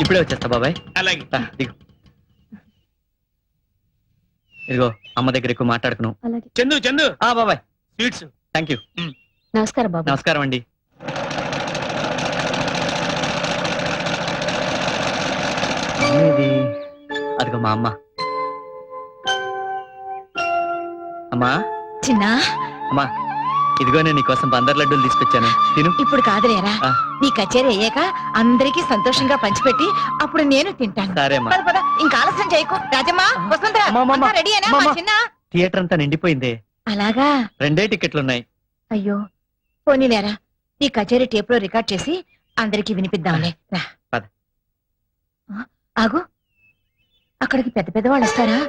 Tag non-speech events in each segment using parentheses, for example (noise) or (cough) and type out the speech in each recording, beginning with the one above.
ఇప్పుడే వచ్చేస్తా బాబాయ్. అలాగే. రా, దిగు. ఇదిగో అమ్మ దగ్గర ఎక్కువ మాట్లాడుకున్నావు. అలాగే. చందు చందు. ఆ బాబాయ్. స్వీట్స్. థ్యాంక్ యూ నమస్కారం బాబు నమస్కారం అండి. అదిగో మా అమ్మ. అమ్మా. చిన్న? అమ్మా. ఇదిగో నేను నీకోసం బందర్ లడ్డూలు తీసుకొచ్చాను. తిను. ఇప్పుడు కాదులేరా. ఆ. నీ కచేరీ అయ్యాక అందరికీ సంతోషంగా పంచిపెట్టి అప్పుడు నేను తింటాను. సరే అమ్మా. పద పద. ఇంకా ఆలస్యం చేయకు. రాజమ్మా వసంతరా అమ్మా, అమ్మా, అంతా రెడీ అయినా మా అమ్మా. చిన్న? థియేటర్ అంతా నిండిపోయింది. అలాగా? రెండే టికెట్లు ఉన్నాయి అయ్యో పోనీలేరా. ఈ కచేరీ టేప్లో రికార్డ్ చేసి అందరికీ వినిపిద్దాంలే. రా. పద. ఆ, ఆగు. అక్కడికి పెద్ద పెద్ద వాళ్ళు వస్తారా?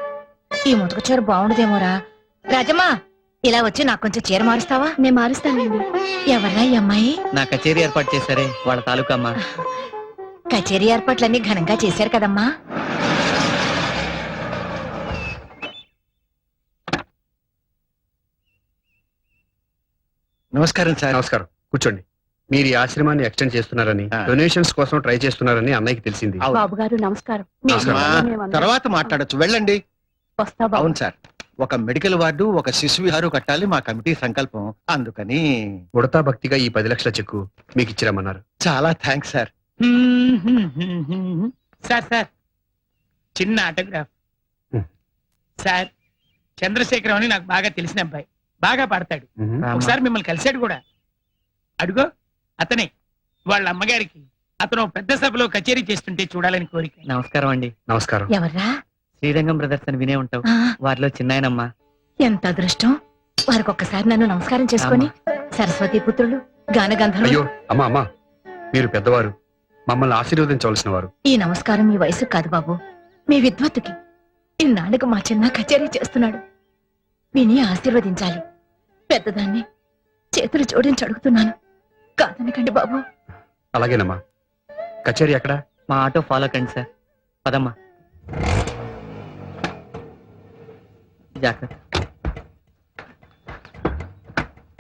ఈ ముతక చీర బాగుండదేమోరా. రాజమ్మా ఇలా వచ్చి నాకు కొంచెం చీర మారుస్తావా? నేను మారుస్తానండి. ఎవర్రా ఈ అమ్మాయి? నా కచేరీ ఏర్పాటు చేశారే వాళ్ళ తాలూకా అమ్మ. కచేరీ ఏర్పాట్లన్నీ ఘనంగా చేశారు కదమ్మా. నమస్కారం సార్. నమస్కారం. కూర్చోండి. మీరు ఈ ఆశ్రమాన్ని ఎక్స్టెండ్ చేస్తున్నారని ఆ. డొనేషన్స్ కోసం ట్రై చేస్తున్నారని అన్నయ్యకి తెలిసింది. బాబు గారు నమస్కారం. నమస్కారం. మేమందరం తర్వాత మాట్లాడొచ్చు. వెళ్ళండి. వస్తా బాబు. అవును సార్. ఒక మెడికల్ వార్డు ఒక శిశు విహారు కట్టాలి మా కమిటీ సంకల్పం. అందుకని. ఉడతా భక్తిగా ఈ పది లక్షల చెక్కు మీకు ఇచ్చిరమ్మన్నారు. చాలా థ్యాంక్స్ సార్. Sir sir. చిన్న ఆటోగ్రాఫ్. హ్మ్. సార్ చంద్రశేఖరం అని నాకు బాగా తెలిసిన అబ్బాయి. బాగా పాడతాడు. ఒకసారి మిమ్మల్ని కలిశాడు కూడా. అడుగో అతనే. వాళ్ళ అమ్మగారికి. అతను పెద్ద సభలో కచేరీ చేస్తుంటే చూడాలని కోరిక. నమస్కారం అండి. నమస్కారం. ఎవర్రా? శ్రీరంగం బ్రదర్స్ అని వినే ఉంటావు. ఆ, వారిలో చిన్నాయనమ్మ. ఎంత అదృష్టం. వారికి ఒక్కసారి నన్ను నమస్కారం చేసుకొని సరస్వతి పుత్రులు గానగంధర్వులు. అయ్యో అమ్మా అమ్మా మీరు పెద్దవారు. మమ్మల్ని ఆశీర్వదించవలసిన వారు. ఈ నమస్కారం మీ వయసు కాదు బాబు. మీ విద్వత్తుకి ఇన్నాళ్ళకు మా చిన్న కచేరీ చేస్తున్నాడు. విని ఆశీర్వదించాలి. పెద్దదాన్ని చేతులు జోడించి అడుగుతున్నాను. కాదనకండి బాబు. అలాగేనమ్మా. కచేరీ ఎక్కడ? మా ఆటో ఫాలో కండి సార్. పదమ్మా. జాగ్రత్త.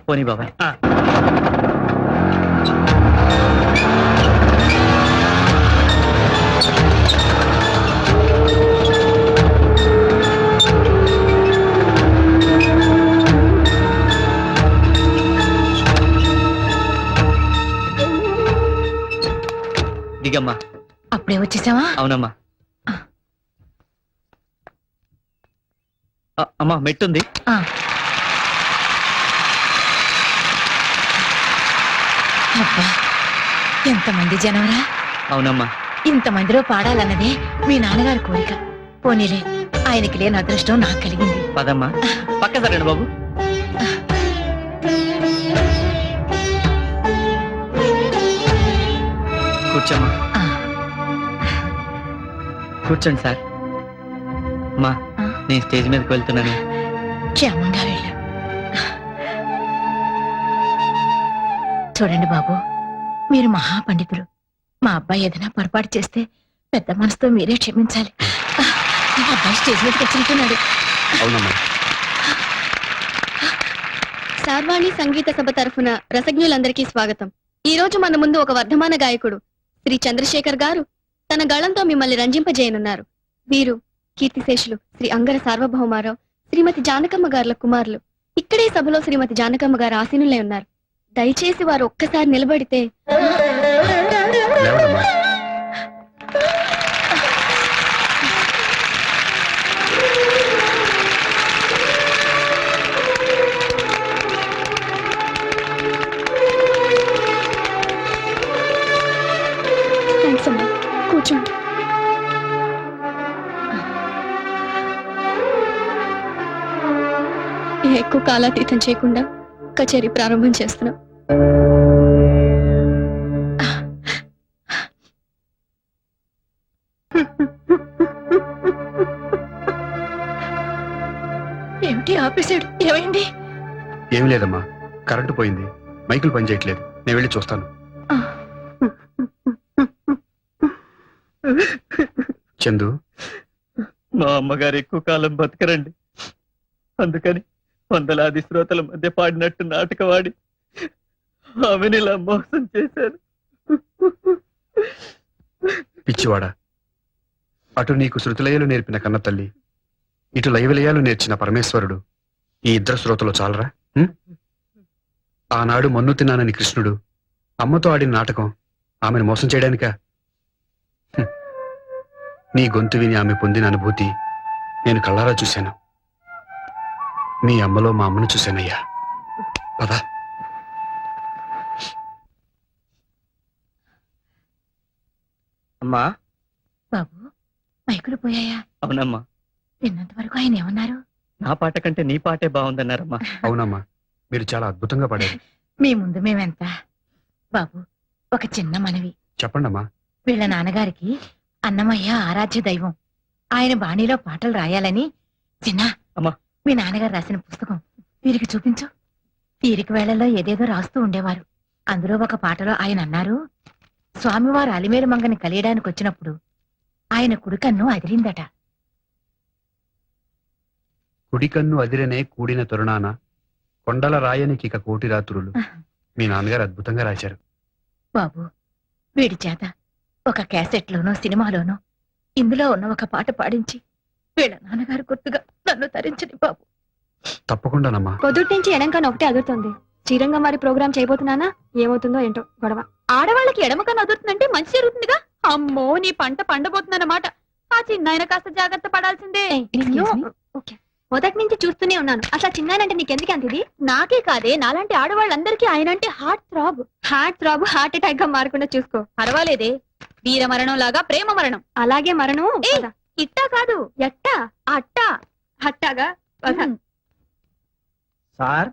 పోనీ బాబాయ్. దిగమ్మా. అప్పుడే వచ్చేసావా? అవునమ్మా. అమ్మా మెట్టుంది. అబ్బా ఎంతమంది జనవరా అవునమ్మా. ఇంతమందిలో పాడాలన్నదే మీ నాన్నగారి కోరిక. పోనీలే ఆయనకి లేని అదృష్టం నాకు కలిగింది. పదమ్మా. పక్క సరేండి బాబు. కూర్చోమ్మా. కూర్చోండి సార్. అమ్మా ఆ? నేను స్టేజ్ మీదకి వెళ్తున్నాను. క్షేమంగా వెళ్ళు చూడండి బాబు మీరు మహాపండితులు మా అబ్బాయి ఏదైనా పొరపాటు చేస్తే పెద్ద మనసుతో మీరే క్షమించాలి. ఆ, అబ్బాయి స్టేజ్ మీదకి అవునమ్మా. సార్వాణి సంగీత సభ తరఫున రసజ్ఞులందరికీ స్వాగతం. ఈ రోజు మన ముందు ఒక వర్ధమాన గాయకుడు శ్రీ చంద్రశేఖర్ గారు తన గళంతో మిమ్మల్ని రంజింపజేయనున్నారు. వీరు కీర్తిశేషులు శ్రీ అంగర సార్వభౌమారావు శ్రీమతి జానకమ్మ గారుల కుమారులు. ఇక్కడే సభలో శ్రీమతి జానకమ్మ గారు ఆసీనులై ఉన్నారు. దయచేసి వారు ఒక్కసారి నిలబడితే కాలాతీతం చేయకుండా కచేరీ ప్రారంభం చేస్తున్నాం ఏమిటి ఆపేశాడు? ఏమైంది? ఏం లేదమ్మా. కరెంటు పోయింది. మైకులు పనిచేయట్లేదు నేను వెళ్ళి చూస్తాను. చందు. మా అమ్మగారు ఎక్కువ కాలం బతకరండి. అందుకని వందలాది శ్రోతల మధ్య పాడినట్టు నాటకవాడి. ఆమెని ఇలా మోసం చేశాను. పిచ్చివాడా అటు నీకు శృతిలయలు నేర్పిన కన్న తల్లి ఇటు లయవిలయాలు నేర్చిన పరమేశ్వరుడు ఈ ఇద్దరు శ్రోతలు చాలరా? ఉం? ఆనాడు మన్ను తిన్నానని కృష్ణుడు అమ్మతో ఆడిన నాటకం ఆమెను మోసం చేయడానికా? హ్మ్. నీ గొంతు విని ఆమె పొందిన అనుభూతి నేను కళ్ళారా చూశాను. మీ అమ్మలో మా అమ్మను చూశానయ్యా. పద. అమ్మా. బాబు మైకులు పోయాయా? అవునమ్మా. విన్నంత వరకు ఆయన ఏమన్నారు? నా పాట కంటే నీ పాటే బాగుందన్నారమ్మా. అవునమ్మా మీరు చాలా అద్భుతంగా పాడారు. మీ ముందు మేమెంత? బాబు ఒక చిన్న మనవి. చెప్పండమ్మా. వీళ్ళ నాన్నగారికి అన్నమయ్య ఆరాధ్య దైవం. ఆయన బాణీలో పాటలు రాయాలని. చిన్న. అమ్మా. మీ నాన్నగారు రాసిన పుస్తకం వీరికి చూపించు. తీరిక వేళల్లో ఏదేదో రాస్తూ ఉండేవారు. అందులో ఒక పాటలో ఆయన అన్నారు స్వామివారు అలిమేలు మంగని కలియడానికి వచ్చినప్పుడు ఆయన కుడికన్ను అదిరిందట. కుడికన్ను అదిరనే కూడిన తరుణాన కొండల రాయనికిక కోటి రాత్రులు మీ నాన్నగారు అద్భుతంగా రాశారు. బాబు వీడి చేత ఒక క్యాసెట్లోనో సినిమాలోనో ఇందులో ఉన్న ఒక పాట పాడించి వీళ్ళ నాన్నగారు గుర్తుగా నన్ను తరించని బాబు. తప్పకుండానమ్మా. పొద్దుటి నుంచి ఎడంకన్ ఒకటే అదురుతుంది. శ్రీరంగం వారి ప్రోగ్రామ్ చేయబోతున్నానా? ఏమవుతుందో ఏంటో గొడవ. ఆడవాళ్ళకి ఎడమకన్నా అదురుతుందంటే మంచి జరుగుతుందిగా అమ్మో నీ పంట పండబోతుందన్నమాట. ఆ చిన్న కాస్త జాగ్రత్త పడాల్సిందే? ఓకే. మొదటి నుంచి చూస్తూనే ఉన్నాను. అసలు చిన్నానంటే నీకెందుకు అంత ఇది? నాకే కాదే. నాలాంటి ఆడవాళ్ళందరికీ ఆయన అంటే heart throb heart throb heart అటాక్గా మారకుండా చూసుకో. పర్వాలేదే. వీర మరణం లాగా ప్రేమ మరణం. అలాగే మరణం. ఇట్టా కాదు ఎట్టా? అట్టా. హట్టాగా పద. సార్.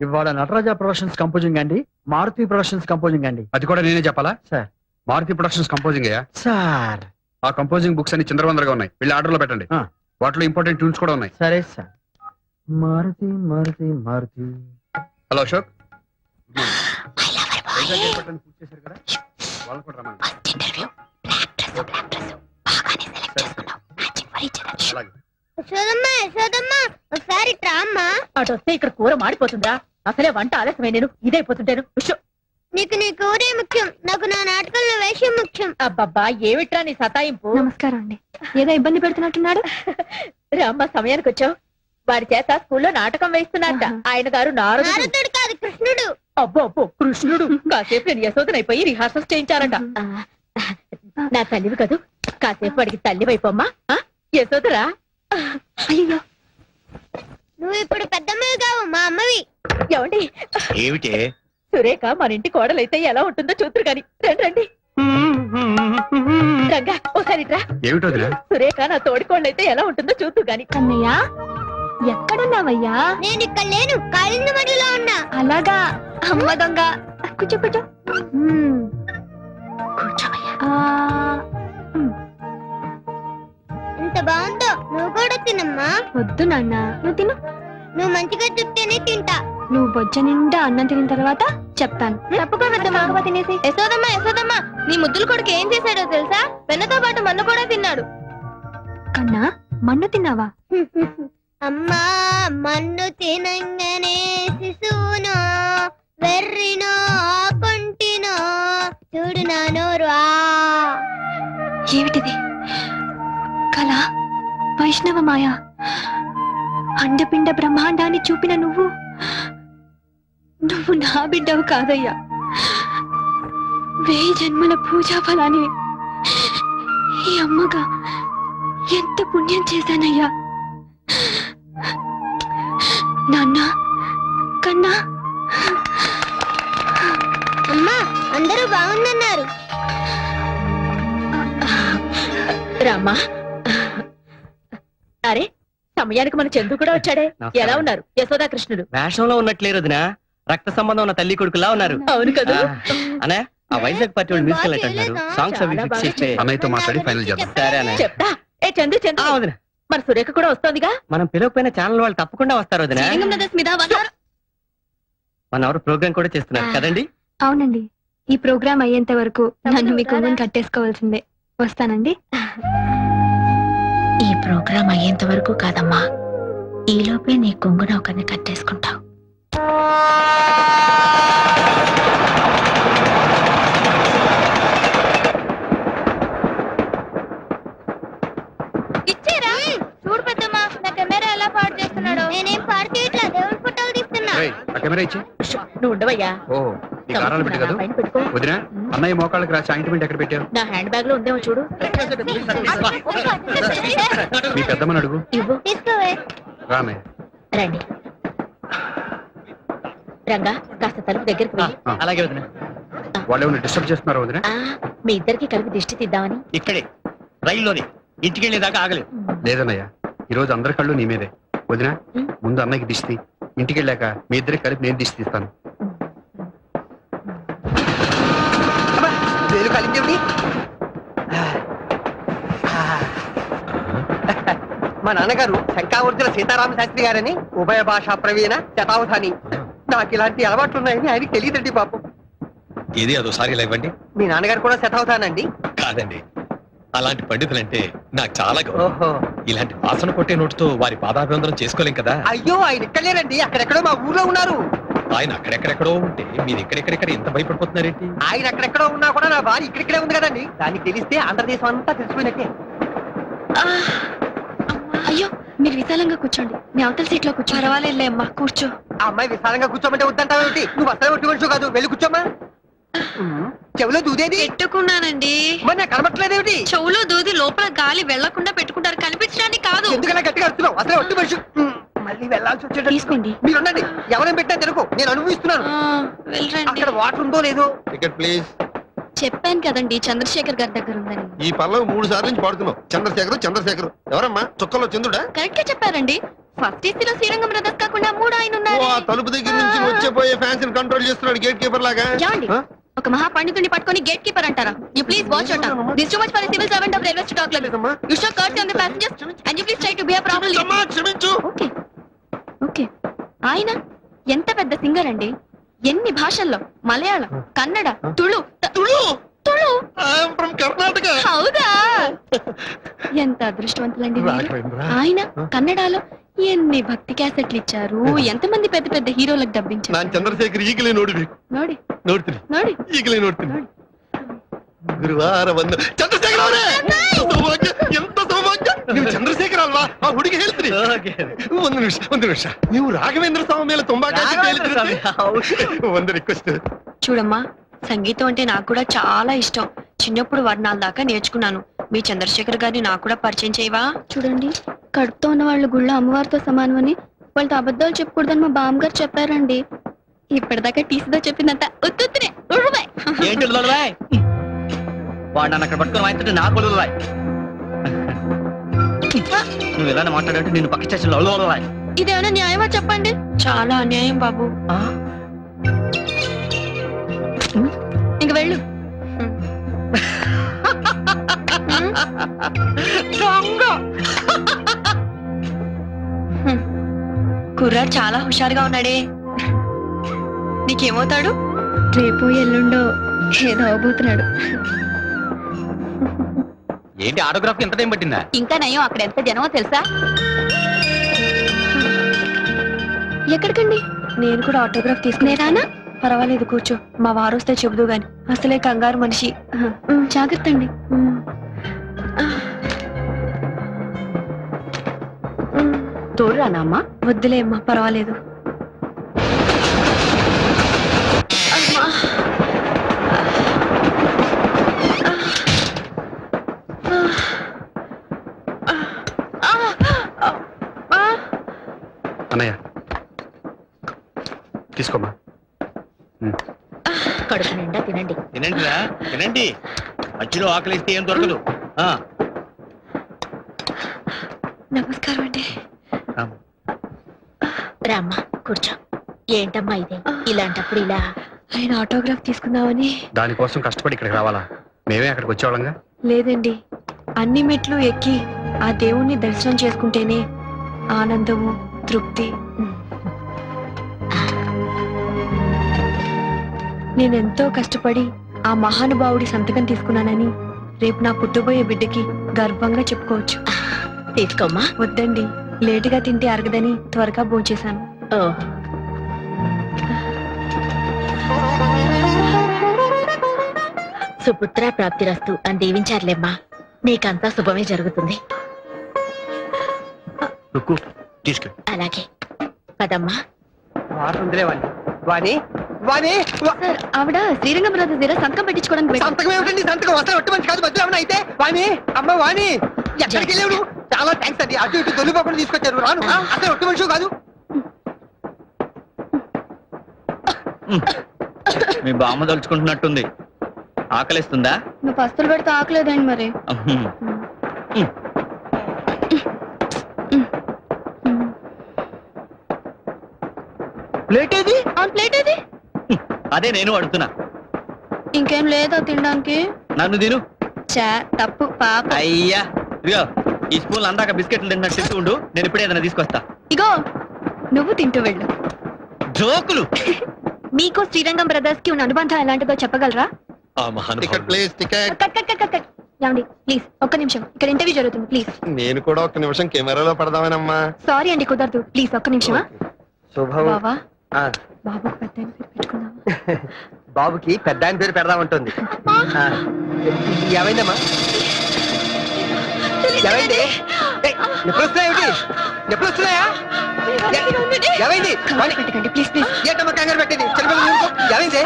ఇవాళ నటరాజ ప్రొడక్షన్స్ కంపోజింగ్ అండి మారుతి ప్రొడక్షన్స్ కంపోజింగ్ అండి. అది కూడా నేనే చెప్పాలా? సార్. మారుతి ప్రొడక్షన్స్ కంపోజింగ్ అయ్యా? సార్. ఆ కంపోజింగ్ బుక్స్ అన్ని చిందరవందరగా ఉన్నాయి వెళ్ళి ఆర్డర్లో పెట్టండి. ఆ. వాటిలో ఇంపార్టెంట్ ట్యూన్స్ కూడా ఉన్నాయి. సరే sir. Maruti Maruti Maruti. Hello Ashok. Vizag airport అని పూర్తి చేశారు కదా? వాళ్ళని కూడా రమ్మనండి. అలాగే యశోదమ్మ యశోదమ్మ ఒకసారి ట్రామ్మా అటు వస్తే ఇక్కడ కూర మాడిపోతుందా? అసలే వంట ఆలస్యమే నేను ఇదైపోతుంటాను ఉష్. నీకు నీ కూరే ముఖ్యం నాకు నా నాటకంలో వేషం ముఖ్యం. అబ్బబ్బా ఏమిట్రా నీ సతాయింపు? నమస్కారం అండి. ఏదో ఇబ్బంది పెడుతున్నట్టున్నాడు? రామ్మ సమయానికి వచ్చావు. వాడి చేత స్కూల్లో నాటకం వేస్తున్నట్ట ఆహా. ఆయన గారు నారదుడు. కాదు కృష్ణుడు. అబ్బో అబ్బో కృష్ణుడు. కాసేపు నేను యశోదనైపోయి రిహార్సల్స్ చేయించారట. నా తల్లివి కదూ? కాసేపు వాడికి తల్లి వైపోమ్మా యశోదరా అయ్యో. నువ్వు ఇప్పుడు పెద్దమ్మవి కావు మా అమ్మవి. ఏమండి? ఏమిటే? సురేఖ మన ఇంటి కోడలైతే ఎలా ఉంటుందో చూతురు గాని. రండి రండి. రంగా ఒకసారి ఏమిటో? సురేఖ నా తోడి కోడలైతే ఎలా ఉంటుందో చూతురు గాని. అన్నయ్య ఎక్కడున్నావయ్యా? నేను ఇక్కడ లేను కాళింద మడిలో ఉన్నా. అలాగా అమ్మ దొంగ. కూర్చో కూర్చో. కూర్చోవయ్యా. ఆ, ఎంత బాగుందో? నువ్వు కూడా తినమ్మా. వద్దు నాన్న. నువ్వు తిను. నువ్వు మంచిగా చెప్తేనే తింటా. నువ్వు బొజ్జ నిండా అన్నం తినిన తర్వాత చెప్తాను. తప్పుకో పెద్దమ్మ తినేసి? యశోదమ్మ యశోదమ్మ నీ ముద్దుల కొడుకు ఏం చేశాడో తెలుసా? వెన్నతో పాటు మన్ను కూడా తిన్నాడు. కన్నా మన్ను తిన్నావా? (laughs) అమ్మా మన్ను తినంగానే శిశువునో వెర్రినో కొంటినో చూడు నా నోరు ఏమిటిది? కళ వైష్ణవ మాయ. అండపిండ బ్రహ్మాండాన్ని చూపిన నువ్వు నువ్వు నా బిడ్డవు కాదయ్యా. వేయి జన్మల పూజా ఫలాన్ని ఈ అమ్మగా ఎంత పుణ్యం చేశానయ్యా. నాన్న కన్నా. అమ్మా అందరూ బాగుందన్నారు. అరే సమయానికి మన చందు కూడా వచ్చాడే. (laughs) నమస్కారం. ఎలా ఉన్నారు? యశోదా కృష్ణుడు వేషంలో ఉన్నట్లేరు వదినా. రక్త సంబంధం ఉన్న తల్లి కొడుకులా ఉన్నారు. అవును కదా. ఆ, అనే ఆ వైజాగ్ పార్టీ వాళ్ళు మ్యూజికల్ నైట్ అంటున్నారు. సాంగ్స్ అవి చాలా ఫిక్స్ బాగా చేస్తే అన్నయ్యతో మాట్లాడి ఫైనల్ చేద్దాం. సరే అనే చెప్తా. ఏ చందు చందు. ఆ, వదినా. మన సురేఖ కూడా వస్తోందిగా? మనం పిలవకపోయిన ఛానల్ వాళ్ళు తప్పకుండా వస్తారు వదినా. మన ఎవరు ప్రోగ్రామ్ కూడా చేస్తున్నారు. కదండి? అవునండి. ఈ ప్రోగ్రామ్ అయ్యేంత వరకు నన్ను మీ కొంగుని కట్టేసుకోవాల్సిందే. వస్తానండి. (laughs) ఈ ప్రోగ్రాం అయ్యేంత వరకు కాదమ్మా. ఈలోపే నీ కొంగున ఒకరిని కట్టేసుకుంటావు కెమెరా నువ్వు ఉండవయ్యా. నీ కారాలు పెట్టి కదా వదినా అన్నయ్య మోకాళ్ళకి రాసి ఆయింట్మెంట్ ఎక్కడ పెట్టావు? నా హ్యాండ్ బ్యాగ్లో ఉందేమో చూడు. మీ పెద్దమ్మని అడుగు. తీసుకోవే. రానయ్య రండి. రంగా కాస్త తలుపు దగ్గరికి వెళ్ళి అలాగే వదిన. వాళ్ళు ఏమైనా డిస్టర్బ్ చేస్తున్నారు వదినా? మీ ఇద్దరికి కలిపి దిష్టి తీద్దామని. ఇక్కడే రైల్లోనే. ఇంటికి వెళ్ళేదాకా ఆగలేదు. లేదన్నయ్య ఈ రోజు అందరి కళ్ళు నీ మీదే. వదినా. ముందు అన్నయ్యకి దిష్టి ఇంటికి వెళ్ళాక మీ ఇద్దరికి కలిపి నేను దిష్టి తీస్తాను. వేలు కలిందేవిడి మా నాన్నగారు శంకావర్జున సీతారామ శాస్త్రి గారని ఉభయ భాషా ప్రవీణ శతావధాని. నాకు ఇలాంటి అలవాట్లు ఉన్నాయని ఆయనకి తెలియదండి పాపం ఏది? అదోసారి ఇలా ఇవ్వండి. మీ నాన్నగారు కూడా శతావధానండి. కాదండి. అలాంటి పండితులంటే నాకు చాలా ఓహో. ఇలాంటి వాసన కొట్టే నోటితో వారి పాదాభివందనం చేసుకోలేం కదా? అయ్యో ఆయన ఇక్కడ లేరండి అక్కడెక్కడో మా ఊర్లో ఉన్నారు. ఆయన అక్కడెక్కడెక్కడో ఉంటే మీరు ఇక్కడెక్కడెక్కడ ఎంత భయపడిపోతున్నారేంటి? ఆయన అక్కడెక్కడో ఉన్నా కూడా నా భార్య ఇక్కడిక్కడే ఉంది కదండి. దానికి తెలిస్తే ఆంధ్రదేశం అంతా తెలిసిపోయినట్టే. అయ్యో మీరు విశాలంగా కూర్చోండి. నేను అవతల సీట్లో కూర్చో పర్వాలేదులే అమ్మా కూర్చో. ఆ అమ్మాయి విశాలంగా కూర్చోమంటే వద్దంటావేమిటి నువ్వు అసలు ఒట్టి మనిషి కాదు. వెళ్ళి కూర్చోమ్మా. చెవిలో దూదేది? పెట్టుకున్నానండి. మరి నాకు కనబట్టలేదేమిటి చెవులో దూది లోపల గాలి వెళ్ళకుండా పెట్టుకుంటారు. కనిపించడానికి కాదు. ఎందుకలా గట్టిగా అరుస్తున్నావు? అసలు ఒట్టి మనిషి. మళ్ళీ వెళ్ళాల్సి వచ్చేటట్టు తీసుకోండి. మీరు ఉండండి ఎవరైనా పెట్టినా తెలుగు నేను అనుభవిస్తున్నాను. వెళ్ళండి అక్కడ వాటర్ ఉందో లేదో? Ticket please. చెప్పాను కదండి చంద్రశేఖర్ గారి దగ్గర ఉందని. ఈ పల్లవి మూడు సార్లు నుంచి పాడుతున్నావు. చంద్రశేఖర్ చంద్రశేఖర్. ఎవరమ్మా? చుక్కలో చంద్రుడా? కరెక్ట్గా చెప్పారండి. ఫస్ట్ ఏసీలో శ్రీరంగం బ్రదర్స్ కాకుండా మూడు ఆయన ఓ ఉన్నారు ఆ తలుపు దగ్గర నుంచి వచ్చే పోయే ఫ్యాన్స్ కంట్రోల్ చేస్తున్నాడు గేట్ కీపర్ లాగా. ఏమండి? ఆ? ఒక మహా పండితుడిని పట్టుకొని గేట్ కీపర్ అంటారా? You please watch out this too much for civil servant of railway stock level లేదమ్మా. You show curt on the passengers and you please try to behave properly అమ్మా, క్షమించు ఓకే ఆయన ఎంత పెద్ద సింగర్ అండి? ఎన్ని భాషల్లో? మలయాళం కన్నడ తుళు తుళు తుళు. కర్ణాటక. హౌదా? (laughs) ఎంత అదృష్టవంతులండి ఆయన కన్నడలో ఎన్ని భక్తి క్యాసెట్లు ఇచ్చారు? (laughs) ఎంతమంది పెద్ద పెద్ద హీరోలకు డబ్బించారు ನಾನ್ ಚಂದ್ರಶೇಖರ್ ಈಗಲೇ ನೋಡ್ಬೇಕು నోడి. ನೋಡ್ತೀನಿ ನೋಡಿ ಈಗಲೇ ನೋಡ್ತೀನಿ ಗುರುವಾರ ನೀವು ಚಂದ್ರಶೇಖರ್ ಅಲ್ವಾ ಆ ಹುಡುಗಿ ಹೇಳ್ತೀನಿ ಒಂದು ನಿಮಿಷ ಒಂದು ನಿಮಿಷ ನೀವು ರಾಘವೇಂದ್ರ ಸ್ವಾಮಿ ಮೇಲೆ ತುಂಬಾ ಕಾಳಜಿ ಹೇಳಿದ್ರಿ ಒಂದು ರಿಕ್ವೆಸ್ಟ್ చూడమ్మా సంగీతం అంటే నాకు కూడా చాలా ఇష్టం చిన్నప్పుడు వర్ణాల దాకా నేర్చుకున్నాను మీ చంద్రశేఖర్ గారిని నాకు కూడా పరిచయం చేయవా చూడండి కడుపుతో ఉన్న వాళ్ళు గుళ్ళ అమ్మవారితో సమానమని వాళ్ళతో అబద్ధాలు చెప్పకూడదని మా బామ్మగారు చెప్పారండి ఇప్పటిదాకా టీసీతో చెప్పిందంత ఉత్తుత్తునే ఉరువై. ఏంటి ఉల్లలవాయ్? వాడు నన్ను అక్కడ పట్టుకొని వాయించుంటే నాకు ఉల్లలవాయ్. నువ్వు ఇలానే మాట్లాడంటే నేను పక్క స్టేషన్లో ఉల్లలవాయ్. ఇదేమైనా న్యాయమా చెప్పండి? చాలా అన్యాయం బాబు. ఇంక వెళ్ళు. కుర్రాడు చాలా హుషారుగా ఉన్నాడే. నీకేమవుతాడు? రేపు ఎల్లుండో ఏదో అవబోతున్నాడు. ఏంటి ఆటోగ్రాఫ్ ఎంత టైం పట్టిందా? ఇంకా నయం అక్కడ ఎంత జనమో తెలుసా? ఎక్కడికండి? నేను కూడా ఆటోగ్రాఫ్ తీసుకునేరానా పర్వాలేదు కూర్చో. మా వారు వస్తే చెబుదు గాని. అసలే కంగారు మనిషి. జాగ్రత్త అండి. ఉమ్. ఉమ్. తోడురానమ్మా వద్దులే అమ్మా పర్వాలేదు అమ్మా. అన్నయ్య తీసుకోమ్మా కడుపు నిండా తినండి. తినండి రా తినండి. మధ్యలో ఆకలిస్తే ఏం దొరకదు. ఆ, నమస్కారం అండి. రామ్మా కూర్చో. ఏంటమ్మా ఇది? ఇలాంటప్పుడు ఇలా. ఆయన ఆటోగ్రాఫ్ తీసుకుందామని. దానికోసం కష్టపడి ఇక్కడికి రావాలా? మేమే అక్కడికి వచ్చేవాళ్ళంగా? లేదండి. అన్ని మెట్లు ఎక్కి ఆ దేవుణ్ణి దర్శనం చేసుకుంటేనే ఆనందము తృప్తి నేనెంతో కష్టపడి ఆ మహానుభావుడి సంతకం తీసుకున్నానని రేపు నా పుట్టబోయే బిడ్డకి గర్వంగా చెప్పుకోవచ్చు. తీసుకోమ్మా. వద్దండి. లేటుగా తింటే అరగదని త్వరగా భోంచేశాను. ఓ. సుపుత్ర ప్రాప్తిరస్తు అని దీవించారులేమ్మా. నీకంతా శుభమే జరుగుతుంది. అలాగే. పదమ్మా. వాణి ఆవిడ శ్రీరంగం బ్రదర్స్ దగ్గర సంతకం పెట్టించుకోవడానికి. సంతకం ఏమిటండి? సంతకం అసలు ఒట్టి మంచి కాదు మధ్యలో అయితే? వాణి అమ్మ వాణి ఎక్కడికి నువ్వు? చాలా థ్యాంక్స్ అండి. అటు ఇటు దొల్లిపోకుండా తీసుకొచ్చారు. రాను. అసలు ఒట్టి మనిషి కాదు. మీ బామ్మ తలుచుకుంటున్నట్టుంది. ఆకలిస్తుందా? నువ్వు పస్తులు పెడితే ఆకలేదండి మరి. ప్లేట్ ఏది? ఆ ప్లేట్ ఏది? అదే నేను అడుగుతున్నా. ఇంకేం లేదా తినడానికి? నన్ను తిను. చా తప్పు పాప. అయ్యా ఇదిగో ఈ స్పూన్ అందాక బిస్కెట్లు తిన్నట్టు తింటూ ఉండు నేను ఇప్పుడే ఏదైనా తీసుకొస్తా. ఇగో నువ్వు తింటూ వెళ్ళు. జోకులు! (laughs) మీకు శ్రీరంగం బ్రదర్స్కి ఉన్న అనుబంధం ఎలాంటిదో చెప్పగలరా? ఆ ticket please ticket. Cut cut cut cut cut. ఏమండి ప్లీజ్ ఒక్క నిమిషం. ఇక్కడ ఇంటర్వ్యూ జరుగుతుంది ప్లీజ్. నేను కూడా ఒక్క నిమిషం కెమెరాలో పడదామేనమ్మా. సారీ అండి కుదరదు. ప్లీజ్ ఒక్క నిమిషమా? శుభం. బావా? ఆ, బాబుకు పెద్ద ఆయన పేరు పెట్టుకుందామా? (laughs) బాబుకి పెద్ద ఆయన పేరు పెడదామంటుంది. ఆ, ఏమైందమ్మా? ఏమైంది? నొప్పులు వస్తున్నాయేమిటి నొప్పులు వస్తున్నాయా ఏమైంది? పెట్టకండి ప్లీజ్ ప్లీజ్. ఏంటమ్మా కంగారు పెట్టేది? చిన్నపిల్లలు ఊరుకో. ఏమైంది?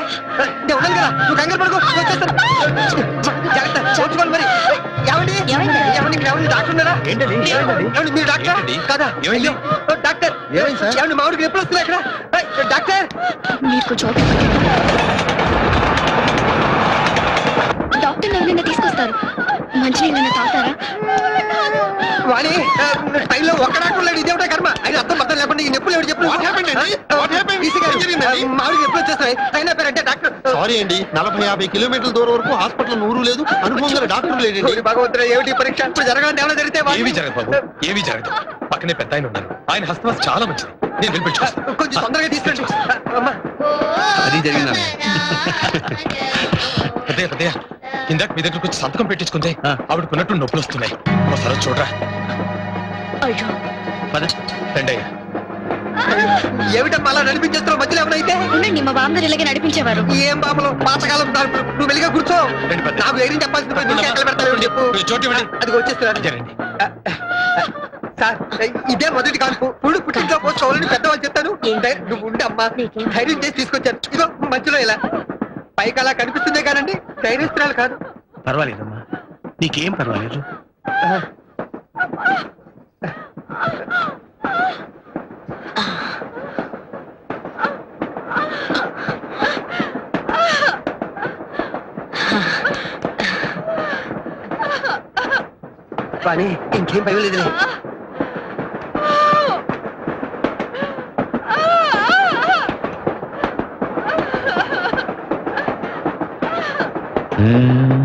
నేను ఉన్నాను కదా. నువ్వు కంగారు పడుకో. వచ్చేస్తాను. జాగ్రత్త చూసుకోవాలి మరి. ఏమండి? ఏమండి? ఇక్కడ ఏమండి? డాక్టర్ ఉన్నారా? ఏంటండి మీరు డాక్టర్? కదా? ఏమైంది? ఏమండి మా ఊరికి నొప్పులు వస్తున్నాయి ఇక్కడ? డాక్టర్! ఓపిక పట్టండి. డాక్టర్ ఎవరైనా తీసుకొస్తారు. మంచినీళ్ళైనా తాగుతారా? వాణి ఆ, టైంలో ఒక్క డాక్టర్ లేడు. ఇదేమిటో కర్మ? అది అర్థం అర్థం లేకుండా ఈ నొప్పులు ఎవరు చెప్పు? మామిడికి ఎప్పుడు వచ్చేస్తాయి అయినా పేరంటే డాక్టర్ సారీ అండి నలభై యాభై కిలోమీటర్ల దూరం వరకు హాస్పిటల్ నూరు లేదు అనుభవం డాక్టర్ ఓరి భగవంతుడా ఏమిటి పరీక్ష? ఇప్పుడు జరగాలంటే ఏమైనా జరిగితే ఏమీ జరగదు బాబు ఏమీ జరగదు. పక్కనే పెద్ద ఆయన ఉన్నారు. ఆయన హస్తవాస్ చాలా మంచిది. నేను వెళ్ళి కొంచెం తొందరగా అమ్మా. అది జరిగిందా. పెద్దయ్య (laughs) పెద్దయ్య ఇందాక మీ దగ్గరకు వచ్చి సంతకం పెట్టించుకుంటే ఆ. ఆవిడకున్నట్టు నొప్పులు వస్తున్నాయి. ఒకసారి చూడరా. అయ్యో. పద. రండయ్య ఏమిటమ్మా అలా నడిపించేస్తున్నావు? మధ్యలో ఏమైనా అయితే? ఉండండి మా బామ్మగారు ఇలాగే నడిపించేవారు. ఏం బాబులు? పాతకాలం దాని- నువ్వు కూర్చో. నాకు ధైర్యం చెప్పు. చోటు. అది సార్ ఇదే మొదటి కాన్పు పుడు పుట్టింట్లో పెద్దవాళ్ళు చెప్తాను నువ్వు ఉండి అమ్మా. ధైర్యం చేసి తీసుకొచ్చాను. ఇదో మధ్యలో ఇలా. పైకి అలా కనిపిస్తుందే కానండి ధైర్యస్తురాలు కాదు. పర్వాలేదమ్మా నీకేం పర్వాలేదు? కానీ ఇంకేం భయం లేదులే మ్మ్.